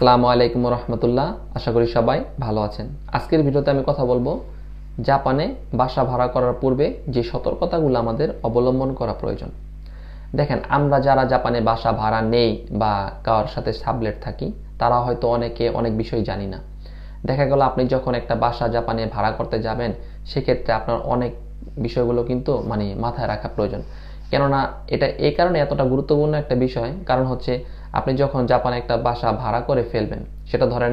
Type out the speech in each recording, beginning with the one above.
আসসালামু আলাইকুম রহমতুল্লাহ আশা করি সবাই ভালো আছেন। আজকের ভিডিওতে আমি কথা বলব জাপানে বাসা ভাড়া করার পূর্বে যে সতর্কতাগুলো আমাদের অবলম্বন করা প্রয়োজন। দেখেন, আমরা যারা জাপানে বাসা ভাড়া নেই বা কারোর সাথে সাবলেট থাকি, তারা হয়তো অনেকে অনেক বিষয় জানি না। দেখা গেল আপনি যখন একটা বাসা জাপানে ভাড়া করতে যাবেন, সেক্ষেত্রে আপনার অনেক বিষয়গুলো কিন্তু মানে মাথায় রাখা প্রয়োজন। কেননা এটা এই কারণে এতটা গুরুত্বপূর্ণ একটা বিষয়, কারণ হচ্ছে আপনি যখন জাপানে একটা বাসা ভাড়া করে ফেলবেন, সেটা ধরেন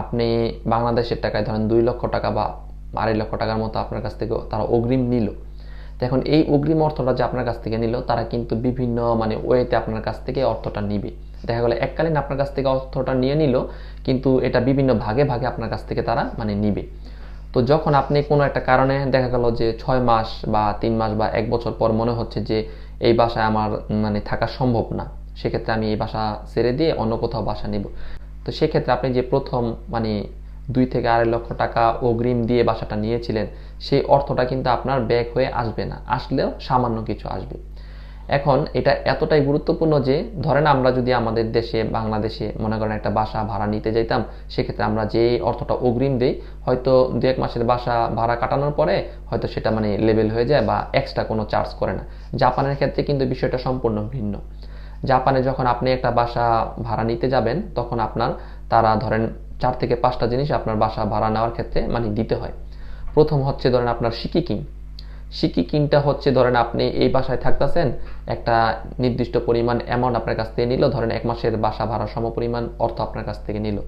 আপনি বাংলাদেশের টাকায় ধরেন দুই লক্ষ টাকা বা আড়াই লক্ষ টাকার মতো আপনার কাছ থেকে তারা অগ্রিম নিল। তো এখন এই অগ্রিম অর্থটা যে আপনার কাছ থেকে নিল, তারা কিন্তু বিভিন্ন মানে ওয়েতে আপনার কাছ থেকে অর্থটা নিবে। দেখা গেলো এককালীন আপনার কাছ থেকে অর্থটা নিয়ে নিল, কিন্তু এটা বিভিন্ন ভাগে ভাগে আপনার কাছ থেকে তারা মানে নিবে। তো যখন আপনি কোনো একটা কারণে দেখা গেল যে ছয় মাস বা তিন মাস বা এক বছর পর মনে হচ্ছে যে এই বাসায় আমার মানে থাকা সম্ভব না, সেক্ষেত্রে আমি এই বাসা ছেড়ে দিয়ে অন্য কোথাও বাসা নিব। তো সেক্ষেত্রে আপনি যে প্রথম মানে দুই থেকে আড়াই লক্ষ টাকা অগ্রিম দিয়ে বাসাটা নিয়েছিলেন, সেই অর্থটা কিন্তু আপনার ব্যাক হয়ে আসবে না, আসলেও সামান্য কিছু আসবে। এখন এটা এতটাই গুরুত্বপূর্ণ যে, ধরেন আমরা যদি আমাদের দেশে, বাংলাদেশে মনে করেন একটা বাসা ভাড়া নিতে যাইতাম, সেক্ষেত্রে আমরা যে অর্থটা অগ্রিম দিই, হয়তো দু এক মাসের বাসা ভাড়া কাটানোর পরে হয়তো সেটা মানে লেভেল হয়ে যায় বা এক্সট্রা কোনো চার্জ করে না। জাপানের ক্ষেত্রে কিন্তু বিষয়টা সম্পূর্ণ ভিন্ন। জাপানে যখন আপনি একটা বাসা ভাড়া নিতে যাবেন, তখন আপনার তারা ধরেন চার থেকে পাঁচটা জিনিস আপনার বাসা ভাড়া নেওয়ার ক্ষেত্রে মানে দিতে হয়। প্রথম হচ্ছে ধরেন আপনার সিকিকিং সিকিকিংটা হচ্ছে, ধরেন আপনি এই বাসায় থাকতেছেন, একটা নির্দিষ্ট পরিমাণ অ্যামাউন্ট আপনার কাছ থেকে নিল, ধরেন এক মাসের বাসা ভাড়া সম পরিমাণ অর্থ আপনার কাছ থেকে নিল।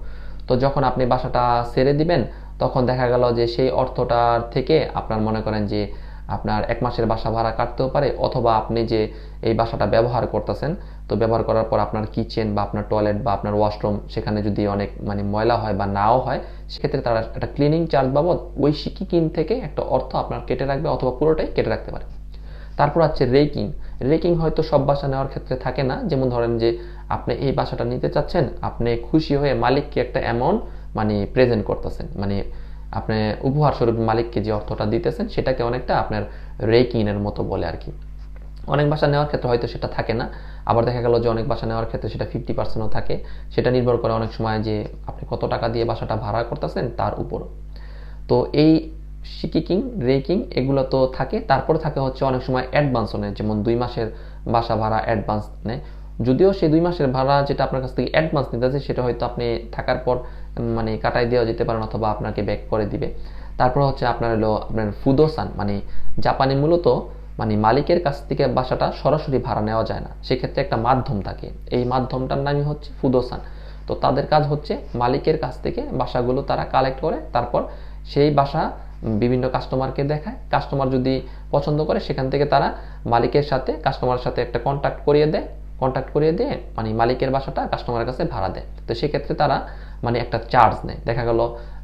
তো যখন আপনি বাসাটা ছেড়ে দিবেন, তখন দেখা গেল যে সেই অর্থটার থেকে আপনার মনে করেন যে আপনার এক মাসের বাসা ভাড়া কাটতেও পারে, অথবা আপনি যে এই বাসাটা ব্যবহার করতেছেন, তো ব্যবহার করার পর আপনার কিচেন বা আপনার টয়লেট বা আপনার ওয়াশরুম সেখানে যদি অনেক মানে ময়লা হয় বা নাও হয়, সেক্ষেত্রে তারা একটা ক্লিনিং চার্জ বাবদ ওই কিন থেকে একটা অর্থ আপনার কেটে রাখবে অথবা পুরোটাই কেটে রাখতে পারে। তারপর আছে রেকিং রেকিং হয়তো সব বাসা নেওয়ার ক্ষেত্রে থাকে না, যেমন ধরেন যে আপনি এই বাসাটা নিতে চাচ্ছেন, আপনি খুশি হয়ে মালিককে একটা অ্যামাউন্ট মানে প্রেজেন্ট করতেছেন মানে আপনি উপহার স্বরূপ মালিককে যে অর্থটা দিতেছেন, সেটাকে অনেকটা আপনার রেকিনের মতো বলে আর কি। অনেক বাসা নেওয়ার ক্ষেত্রে হয়তো সেটা থাকে না, আবার দেখা গেল যে অনেক বাসা নেওয়ার ক্ষেত্রে সেটা ফিফটি পার্সেন্টও থাকে। সেটা নির্ভর করে অনেক সময় যে আপনি কত টাকা দিয়ে বাসাটা ভাড়া করতেছেন তার উপর। তো এই সিকিকিং রেকিং এগুলো তো থাকে, তারপর থাকে হচ্ছে অনেক সময় অ্যাডভান্সও নেয়, যেমন দুই মাসের বাসা ভাড়া অ্যাডভান্স নেয়। যদিও সেই দুই মাসের ভাড়া যেটা আপনার কাছ থেকে অ্যাডভান্স নিতেছে, সেটা হয়তো আপনি থাকার পর মানে কাটাই দেওয়া যেতে পারেন অথবা আপনাকে ব্যাক করে দিবে। তারপর হচ্ছে আপনার হলো আপনার ফুদোসান মানে জাপানি মূলত মানে মালিকের কাছ থেকে বাসাটা সরাসরি ভাড়া নেওয়া যায় না। সেক্ষেত্রে একটা মাধ্যম থাকে। এই মাধ্যমটার নামই হচ্ছে ফুদোসান। তো তাদের কাজ হচ্ছে মালিকের কাছ থেকে বাসাগুলো তারা কালেক্ট করে, তারপর সেই বাসা বিভিন্ন কাস্টমারকে দেখায়। কাস্টমার যদি পছন্দ করে, সেখান থেকে তারা মালিকের সাথে কাস্টমারের সাথে একটা কন্ট্যাক্ট করিয়ে দেয়। কন্ট্যাক্ট করিয়ে দিয়ে মানে মালিকের বাসাটা কাস্টমারের কাছে ভাড়া দেয়। তো সেক্ষেত্রে তারা মানে একটা চার্জ নেয়। দেখা গেল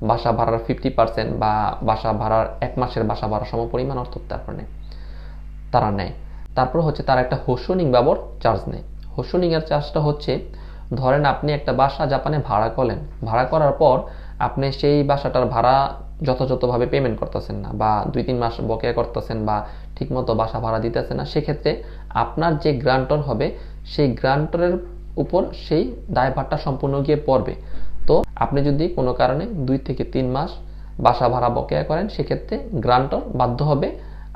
বাসা ভাড়ার ফিফটি পার্সেন্ট বা বাসা ভাড়ার এক মাসের বাসা ভাড়া সম পরিমাণ অর্থ তারপর নেয় তারা নেয়। তারপর হচ্ছে তারা একটা হোসনিং বাবর চার্জ নেয়। হোসনিং এর চার্জটা হচ্ছে, ধরেন আপনি একটা বাসা জাপানে ভাড়া করলেন। ভাড়া করার পর আপনি সেই বাসাটার ভাড়া যথাযথভাবে পেমেন্ট করতেছেন না বা দুই তিন মাস বকেয়া করতেছেন বা ঠিকমতো বাসা ভাড়া দিতেছেন না, সেক্ষেত্রে আপনার যে গ্রান্টর হবে, সেই গ্রান্টরের উপর সেই দায়ভারটা সম্পূর্ণ গিয়ে পড়বে। তো আপনি যদি কোনো কারণে দুই থেকে তিন মাস বাসা ভাড়া বকেয়া করেন, সেক্ষেত্রে গ্রান্টর বাধ্য হবে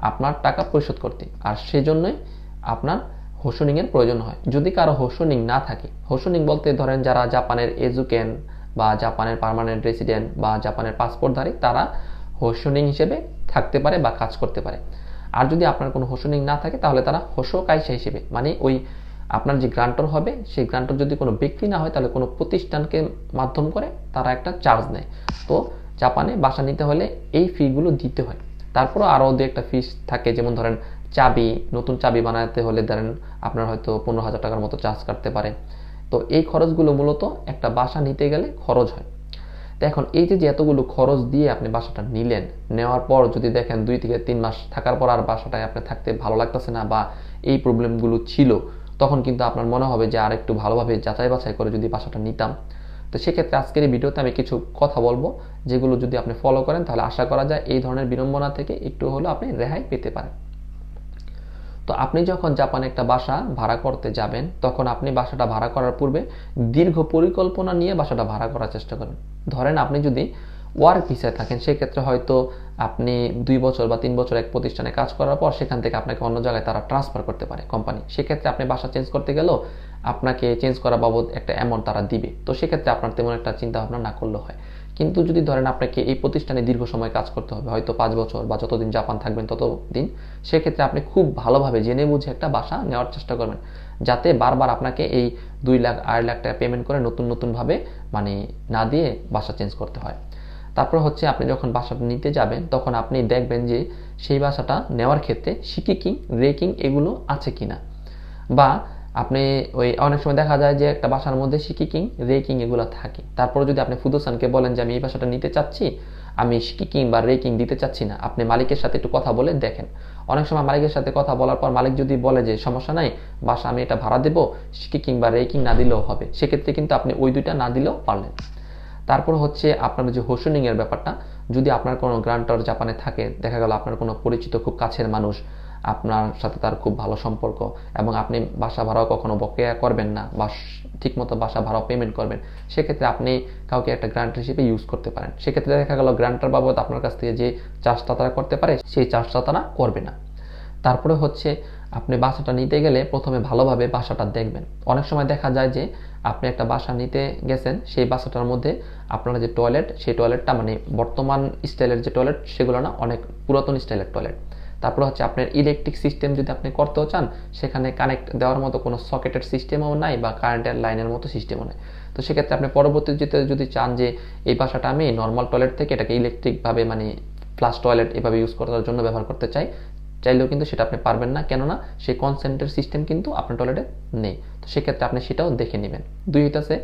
আপনার টাকা পরিশোধ করতে। আর সেজন্যই আপনার হোসনিংয়ের প্রয়োজন হয়। যদি কারও হোসনিং না থাকে হোসনিং বলতে ধরেন যারা জাপানের এজুকেন বা জাপানের পারমানেন্ট রেসিডেন্ট বা জাপানের পাসপোর্টধারী, তারা হোসনিং হিসেবে থাকতে পারে বা কাজ করতে পারে। আর যদি আপনার কোনো হোসনিং না থাকে, তাহলে তারা হোসো কাইসা হিসেবে মানে ওই আপনার যে গ্রান্টর হবে, সেই গ্রান্টর যদি কোনো ব্যক্তি না হয়, তাহলে কোনো প্রতিষ্ঠানকে মাধ্যম করে তারা একটা চার্জ নেয়। তো জাপানে বাসা নিতে হলে এই ফিগুলো দিতে হয়। তারপরও আরও দু একটা ফিস থাকে, যেমন ধরেন চাবি, নতুন চাবি বানাতে হলে ধরেন আপনার হয়তো পনেরো হাজার টাকার মতো চার্জ কাটতে পারে। তো এই খরচগুলো মূলত একটা বাসা নিতে গেলে খরচ হয়। তো এখন এই যে যে এতগুলো খরচ দিয়ে আপনি বাসাটা নিলেন, নেওয়ার পর যদি দেখেন দুই থেকে তিন মাস থাকার পর আর বাসাটায় আপনি থাকতে ভালো লাগতেছে না বা এই প্রবলেমগুলো ছিল তখন কিন্তু আপনার মনে হবে যে আর একটু ভালোভাবে যাচাই বাছাই করে যদি বাসাটা নিতাম। তো সেক্ষেত্রে আজকের এই ভিডিওতে আমি কিছু কথা বলব, যেগুলো যদি আপনি ফলো করেন তাহলে আশা করা যায় এই ধরনের বিড়ম্বনা থেকে একটু হলেও আপনি রেহাই পেতে পারেন। তো আপনি যখন জাপানে একটা বাসা ভাড়া করতে যাবেন, তখন আপনি বাসাটা ভাড়া করার পূর্বে দীর্ঘ পরিকল্পনা নিয়ে বাসাটা ভাড়া করার চেষ্টা করেন। ধরেন আপনি যদি ওয়ার্ক ভিসায় থাকেন, সেক্ষেত্রে হয়তো আপনি দুই বছর বা তিন বছর এক প্রতিষ্ঠানে কাজ করার পর সেখান থেকে আপনাকে অন্য জায়গায় তারা ট্রান্সফার করতে পারে কোম্পানি সেক্ষেত্রে আপনি বাসা চেঞ্জ করতে গেলেও আপনাকে চেঞ্জ করা বাবদ একটা অ্যামাউন্ট তারা দিবে। তো সেক্ষেত্রে আপনার তেমন একটা চিন্তা ভাবনা না করলেও হয়। কিন্তু যদি ধরেন আপনাকে এই প্রতিষ্ঠানে দীর্ঘ সময় কাজ করতে হবে, হয়তো পাঁচ বছর বা যতদিন জাপান থাকবেন ততদিন, সেক্ষেত্রে আপনি খুব ভালোভাবে জেনে বুঝে একটা বাসা নেওয়ার চেষ্টা করবেন। যাতে বারবার আপনাকে এই দুই লাখ, আড়াই লাখ টাকা পেমেন্ট করে নতুন, নতুনভাবে মানে না দিয়ে বাসা চেঞ্জ করতে হয়। তারপর হচ্ছে আপনি যখন বাসাটা নিতে যাবেন, তখন আপনি দেখবেন যে সেই বাসাটা নেওয়ার ক্ষেত্রে সিকিকিং রেকিং এগুলো আছে কিনা। বা আপনি ওই অনেক সময় দেখা যায় যে একটা বাসার মধ্যে সিকিকিং রেকিং এগুলো থাকে। তারপরে যদি আপনি ফুদোসানকে বলেন যে, আমি এই বাসাটা নিতে চাচ্ছি, আমি সিকিকিং বা রেকিং দিতে চাচ্ছি না। আপনি মালিকের সাথে একটু কথা বলে দেখেন। অনেক সময় মালিকের সাথে কথা বলার পর মালিক যদি বলে যে, সমস্যা নাই, বাসা আমি এটা ভাড়া দেবো সিকিকিং বা রেকিং না দিলেও হবে। সেক্ষেত্রে কিন্তু আপনি ওই দুইটা না দিলেও পারলেন। তারপর হচ্ছে আপনার যে হোশনিং এর ব্যাপারটা, যদি আপনার কোনো গ্রান্টার জাপানে থাকে, দেখা গেল আপনার কোনো পরিচিত খুব কাছের মানুষ, আপনার সাথে তার খুব ভালো সম্পর্ক এবং আপনি বাসা ভাড়াও কখনো বকেয়া করবেন না বা ঠিকমতো বাসা ভাড়াও পেমেন্ট করবেন, সেক্ষেত্রে আপনি কাউকে একটা গ্রান্ট হিসেবে ইউজ করতে পারেন। সেক্ষেত্রে দেখা গেল গ্রান্টার বাবদ আপনার কাছ থেকে যে চার্জটা তারা করতে পারে, সেই চার্জটা তারা করবে না। তারপরে হচ্ছে আপনি বাসাটা নিতে গেলে প্রথমে ভালোভাবে বাসাটা দেখবেন। অনেক সময় দেখা যায় যে আপনি একটা বাসা নিতে গেছেন, সেই বাসাটার মধ্যে আপনার যে টয়লেট সেই টয়লেটটা মানে বর্তমান স্টাইলের যে টয়লেট সেগুলো না অনেক পুরাতন স্টাইলের টয়লেট তারপর হচ্ছে আপনার ইলেকট্রিক সিস্টেম যদি আপনি করতেও চান, সেখানে কানেক্ট দেওয়ার মতো কোনো সকেটের সিস্টেমও নাই বা কারেন্টের লাইনের মতো সিস্টেমও নাই। তো সেক্ষেত্রে আপনি পরবর্তীতে যদি চান যে এই বাসাটা আমি নর্মাল টয়লেট থেকে এটাকে ইলেকট্রিকভাবে মানে ফ্লাশ টয়লেট এভাবে ইউজ করার জন্য ব্যবহার করতে চাই চাইলেও কিন্তু সেটা আপনি পারবেন না, কেননা সেই কনসেন্টের সিস্টেম কিন্তু আপনার টয়লেটে নেই। তো সেক্ষেত্রে আপনি সেটাও দেখে নেবেন। দুই হইতেছে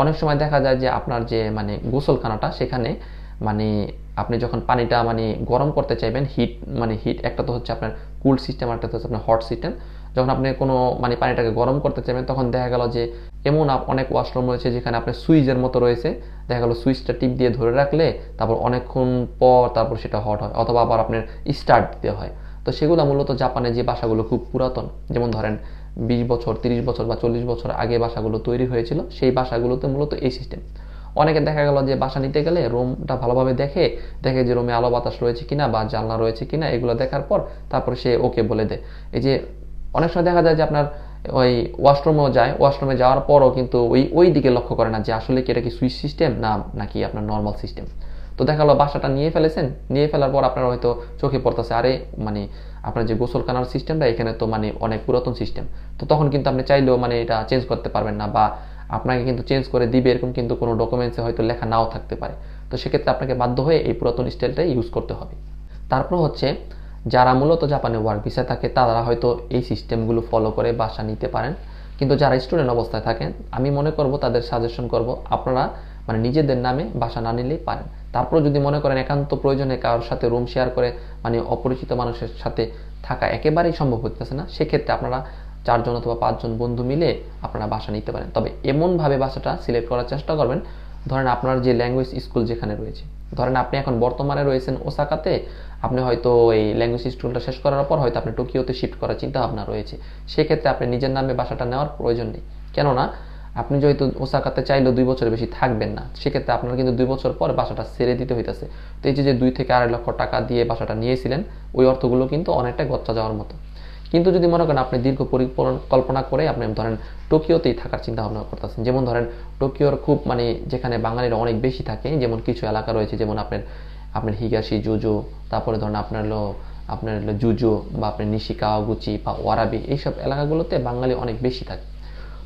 অনেক সময় দেখা যায় যে আপনার যে মানে গোসলখানাটা, সেখানে মানে আপনি যখন পানিটা মানে গরম করতে চাইবেন হিট মানে হিট একটা তো হচ্ছে আপনার কুল সিস্টেম একটা হচ্ছে আপনার হট সিস্টেম যখন আপনি কোনো মানে পানিটাকে গরম করতে চাইবেন, তখন দেখা গেল যে এমন অনেক ওয়াশরুম রয়েছে যেখানে আপনার সুইচের মতো রয়েছে, দেখা গেলো সুইচটা টিপ দিয়ে ধরে রাখলে তারপর অনেকক্ষণ পর তারপর সেটা হট হয়, অথবা আবার আপনার স্টার্ট দিতে হয়। তো সেগুলো মূলত জাপানে যে বাসাগুলো খুব পুরাতন, যেমন ধরেন বিশ বছর, তিরিশ বছর বা চল্লিশ বছর আগে বাসাগুলো তৈরি হয়েছিল, সেই বাসাগুলোতে মূলত এই সিস্টেম অনেকে দেখা গেল যে বাসা নিতে গেলে রুমটা ভালোভাবে দেখে দেখে যে রুমে আলো বাতাস রয়েছে কিনা বা জানলা রয়েছে কিনা, এগুলো দেখার পর তারপরে সে ওকে বলে দেয়। এই যে অনেক সময় দেখা যায় যে আপনার ওই ওয়াশরুমেও যায়, ওয়াশরুমে যাওয়ার পরও কিন্তু ওই ওই দিকে লক্ষ্য করে না যে আসলে কি এটা কি সুইচ সিস্টেম না, নাকি আপনার নর্মাল সিস্টেম তো দেখা গেলো বাসাটা নিয়ে ফেলেছেন, নিয়ে ফেলার পর আপনার হয়তো চোখে পড়তেছে, আরে মানে আপনার যে গোসলখানার সিস্টেমটা এখানে তো মানে অনেক পুরাতন সিস্টেম তো তখন কিন্তু আপনি চাইলেও মানে এটা চেঞ্জ করতে পারবেন না বা আপনাকে কিন্তু চেঞ্জ করে দিবে এরকম কিন্তু কোনো ডকুমেন্টসে হয়তো লেখা নাও থাকতে পারে। তো সেক্ষেত্রে আপনাকে বাধ্য হয়ে এই পুরাতন স্টাইলটাই ইউজ করতে হবে। তারপর হচ্ছে যারা মূলত জাপানে ওয়ার্ক ভিসা থাকে, তারা হয়তো এই সিস্টেমগুলো ফলো করে বাসা নিতে পারেন। কিন্তু যারা স্টুডেন্ট অবস্থায় থাকেন, আমি মনে করব তাদের সাজেশন করব, আপনারা মানে নিজেদের নামে বাসা না নিলেই পারেন। তারপর যদি মনে করেন একান্ত প্রয়োজনে কারোর সাথে রুম শেয়ার করে মানে অপরিচিত মানুষের সাথে থাকা একেবারেই সম্ভব হতেছে না, সেক্ষেত্রে আপনারা চারজন অথবা পাঁচজন বন্ধু মিলে আপনারা বাসা নিতে পারেন। তবে এমনভাবে বাসাটা সিলেক্ট করার চেষ্টা করবেন। ধরেন আপনার যে ল্যাঙ্গুয়েজ স্কুল যেখানে রয়েছে, ধরেন আপনি এখন বর্তমানে রয়েছেন ওসাকাতে, আপনি হয়তো এই ল্যাঙ্গুয়েজ স্কুলটা শেষ করার পর হয়তো আপনি টোকিওতে শিফট করার চিন্তা ভাবনা রয়েছে। সেক্ষেত্রে আপনি নিজের নামে বাসাটা নেওয়ার প্রয়োজন নেই। কেননা আপনি যেহেতু ওসাকাতে চাইলেও দুই বছরের বেশি থাকবেন না, সেক্ষেত্রে আপনার কিন্তু দুই বছর পর বাসাটা ছেড়ে দিতে হইতেছে। তো এই যে দুই থেকে আড়াই লক্ষ টাকা দিয়ে বাসাটা নিয়েছিলেন, ওই অর্থগুলো কিন্তু অনেকটা গচ্চা যাওয়ার মতো। কিন্তু যদি মনে করেন আপনি দীর্ঘ পরিকল্পনা করে আপনি ধরেন টোকিওতেই থাকার চিন্তা ভাবনা করতেছেন, যেমন ধরেন টোকিওর খুব মানে যেখানে বাঙালিরা অনেক বেশি থাকে, যেমন কিছু এলাকা রয়েছে, যেমন আপনার আপনার হিগাশি, জুজু, তারপরে ধরেন আপনার হলো আপনার হলো জুজু বা আপনার নিশিকা গুচি বা ওয়ারাবি, এইসব এলাকাগুলোতে বাঙালি অনেক বেশি থাকে।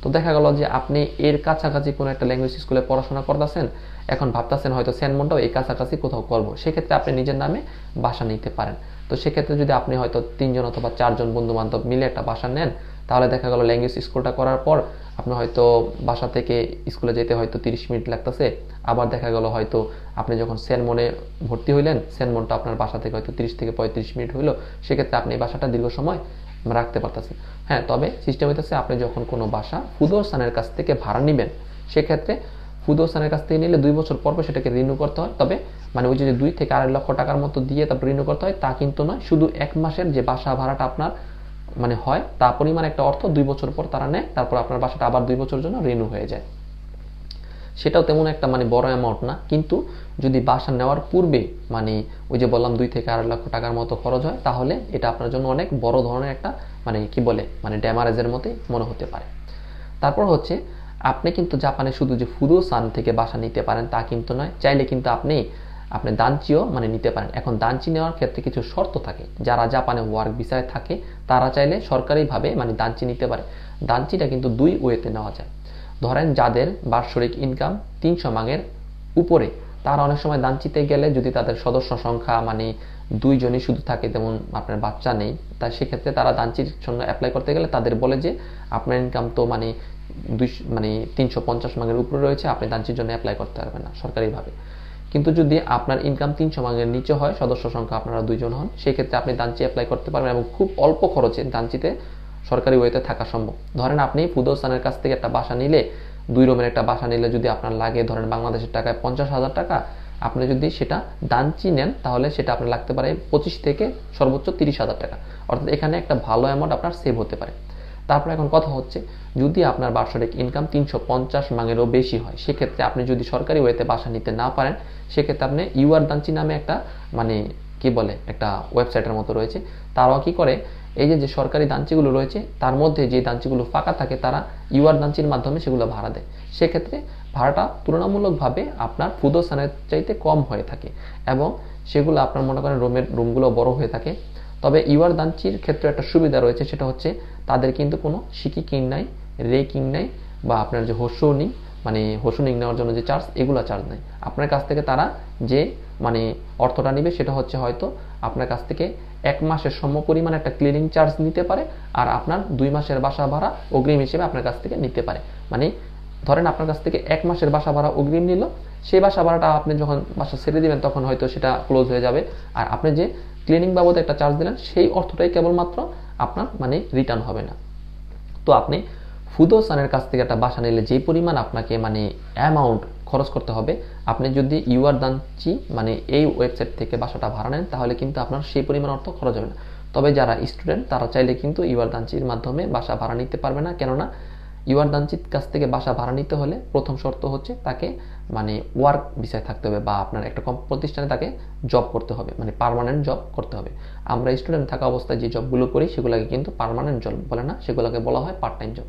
তো দেখা গেল যে আপনি এর কাছাকাছি কোনো একটা ল্যাঙ্গুয়েজ স্কুলে পড়াশোনা করতেছেন, এখন ভাবতেছেন হয়তো সেনমনটাও এই কাছাকাছি কোথাও করব। সেক্ষেত্রে আপনি নিজের নামে বাসা নিতে পারেন। তো সেক্ষেত্রে যদি আপনি হয়তো তিনজন অথবা চারজন বন্ধু বান্ধব মিলে একটা বাসা নেন, তাহলে দেখা গেল ল্যাঙ্গুয়েজ স্কুলটা করার পর আপনি হয়তো বাসা থেকে স্কুলে যেতে হয়তো তিরিশ মিনিট লাগতেছে। আবার দেখা গেল হয়তো আপনি যখন সেনমনে ভর্তি হইলেন সেনমনটা আপনার বাসা থেকে হয়তো তিরিশ থেকে পঁয়ত্রিশ মিনিট হইল। সেক্ষেত্রে আপনি বাসাটা দীর্ঘ সময় রাখতে পারতেছেন হ্যাঁ তবে সিস্টেম হইতেছে আপনি যখন কোনো বাসা ফুদোসানের কাছ থেকে ভাড়া নেবেন, সেক্ষেত্রে ফুদোসানের কাছ থেকে নিলে দুই বছর পর পর সেটাকে রিনিউ করতে হয়। তবে মানে ওই যে দুই থেকে আড়াই লক্ষ টাকার মতো দিয়ে তারপর রিনিউ করতে হয়, তা কিন্তু নয়। শুধু এক মাসের যে বাসা ভাড়াটা আপনার মানে হয়, তা পরিমাণ একটা অর্থ দুই বছর পর তারা নেয়, তারপর আপনার বাসাটা আবার দুই বছরের জন্য রিনিউ হয়ে যায়। সেটাও তেমন একটা মানে বড় অ্যামাউন্ট না। কিন্তু যদি বাসা নেওয়ার পূর্বে মানে ওই যে বললাম দুই থেকে আড়াই লক্ষ টাকার মতো খরচ হয়, তাহলে এটা আপনার জন্য অনেক বড় ধরনের একটা মানে কি বলে মানে ড্যামারেজের মতোই মনে হতে পারে। তারপর হচ্ছে, আপনি কিন্তু জাপানে শুধু যে ফুদু সান থেকে বাসা নিতে পারেন তা কিন্তু নয়, চাইলে কিন্তু আপনি আপনি দানচিও মানে নিতে পারেন। এখন দানচি নেওয়ার ক্ষেত্রে কিছু শর্ত থাকে। যারা জাপানে ওয়ার্ক ভিসায় থাকে, তারা চাইলে সরকারিভাবে মানে দানচি নিতে পারে। দানচিটা কিন্তু দুই ওয়েতে নেওয়া যায়। ধরেন যাদের বার্ষিক ইনকাম তিনশো মাঙের উপরে, তারা অনেক সময় দানচিতে গেলে যদি তাদের সদস্য সংখ্যা মানে দুইজনই শুধু থাকে যেমন আপনার বাচ্চা নেই তাই সেক্ষেত্রে তারা দানচির জন্য অ্যাপ্লাই করতে গেলে তাদের বলে যে আপনার ইনকাম তো মানে দুই মানে তিনশো পঞ্চাশ মাঙের উপরে রয়েছে, আপনি দানচির জন্য অ্যাপ্লাই করতে পারবেন না সরকারিভাবে। কিন্তু যদি আপনার ইনকাম তিনশো মাঙের নিচে হয়, সদস্য সংখ্যা আপনারা দুইজন হন, সেক্ষেত্রে আপনি দানচি অ্যাপ্লাই করতে পারবেন এবং খুব অল্প খরচে দানচিতে সরকারি ওয়েতে থাকা সম্ভব। ধরেন আপনি ফুদোসানের কাছ থেকে একটা বাসা নিলে, দুই রুমের একটা বাসা নিলে যদি আপনার লাগে, ধরেন বাংলাদেশের টাকায় পঞ্চাশ হাজার টাকা, আপনি যদি সেটা দানচি নেন তাহলে সেটা আপনার লাগতে পারে পঁচিশ থেকে সর্বোচ্চ তিরিশ হাজার টাকা। অর্থাৎ এখানে একটা ভালো অ্যামাউন্ট আপনার সেভ হতে পারে। তারপর এখন কথা হচ্ছে, যদি আপনার বার্ষিক ইনকাম তিনশো পঞ্চাশ মাঙেরও বেশি হয়, সেক্ষেত্রে আপনি যদি সরকারি ওয়েতে বাসা নিতে না পারেন, সেক্ষেত্রে আপনি ইউআর দানচি নামে একটা মানে কি বলে, একটা ওয়েবসাইটের মতো রয়েছে। তারাও কি করে এই যে যে সরকারি দাঞ্চিগুলো রয়েছে, তার মধ্যে যে দাঞ্চিগুলো ফাঁকা থাকে, তারা ইউআর দাঞ্চির মাধ্যমে সেগুলো ভাড়া দেয়। সেক্ষেত্রে ভাড়াটা তুলনামূলকভাবে আপনার ফুদোসানের চাইতে কম হয়ে থাকে এবং সেগুলো আপনার মনে করেন রুমের রুমগুলো বড় হয়ে থাকে। তবে ইউআর দাঞ্চির ক্ষেত্রে একটা সুবিধা রয়েছে, সেটা হচ্ছে তাদের কিন্তু কোনো সিকি কিং নাই, রে কিং নাই বা আপনার যে হোসুনিং মানে হোসুনিং নেওয়ার জন্য যে চার্জ এগুলো চার্জ নেই। আপনার কাছ থেকে তারা যে মানে অর্থটা নিবে সেটা হচ্ছে হয়তো আপনার কাছ থেকে এক মাসের সম পরিমাণ একটা ক্লিনিং চার্জ নিতে পারে আর আপনার দুই মাসের বাসা ভাড়া অগ্রিম হিসেবে আপনার কাছ থেকে নিতে পারে। মানে ধরেন আপনার কাছ থেকে এক মাসের বাসা ভাড়া অগ্রিম নিল সেই বাসা ভাড়াটা আপনি যখন বাসা ছেড়ে দিবেন তখন হয়তো সেটা ক্লোজ হয়ে যাবে। আর আপনি যে ক্লিনিং বাবদে একটা চার্জ দিলেন, সেই অর্থটাই কেবলমাত্র আপনার মানে রিটার্ন হবে না। তো আপনি ফুদোসানের কাছ থেকে একটা বাসা নিলে যে পরিমাণ আপনাকে মানে অ্যামাউন্ট খরচ করতে হবে, আপনি যদি ইউআর দানচি মানে এই ওয়েবসাইট থেকে বাসাটা ভাড়া নেন, তাহলে কিন্তু আপনার সেই পরিমাণ অর্থ খরচ হবে না। তবে যারা স্টুডেন্ট তারা চাইলে কিন্তু ইউআর দানচির মাধ্যমে বাসা ভাড়া নিতে পারবে না। কেননা ইউআর দানচির কাছ থেকে বাসা ভাড়া নিতে হলে প্রথম শর্ত হচ্ছে তাকে মানে ওয়ার্ক বিষয় থাকতে হবে বা আপনার একটা প্রতিষ্ঠানে তাকে জব করতে হবে মানে পারমানেন্ট জব করতে হবে। আমরা স্টুডেন্ট থাকা অবস্থায় যে জবগুলো করি, সেগুলোকে কিন্তু পারমানেন্ট জব বলে না, সেগুলোকে বলা হয় পার্ট টাইম জব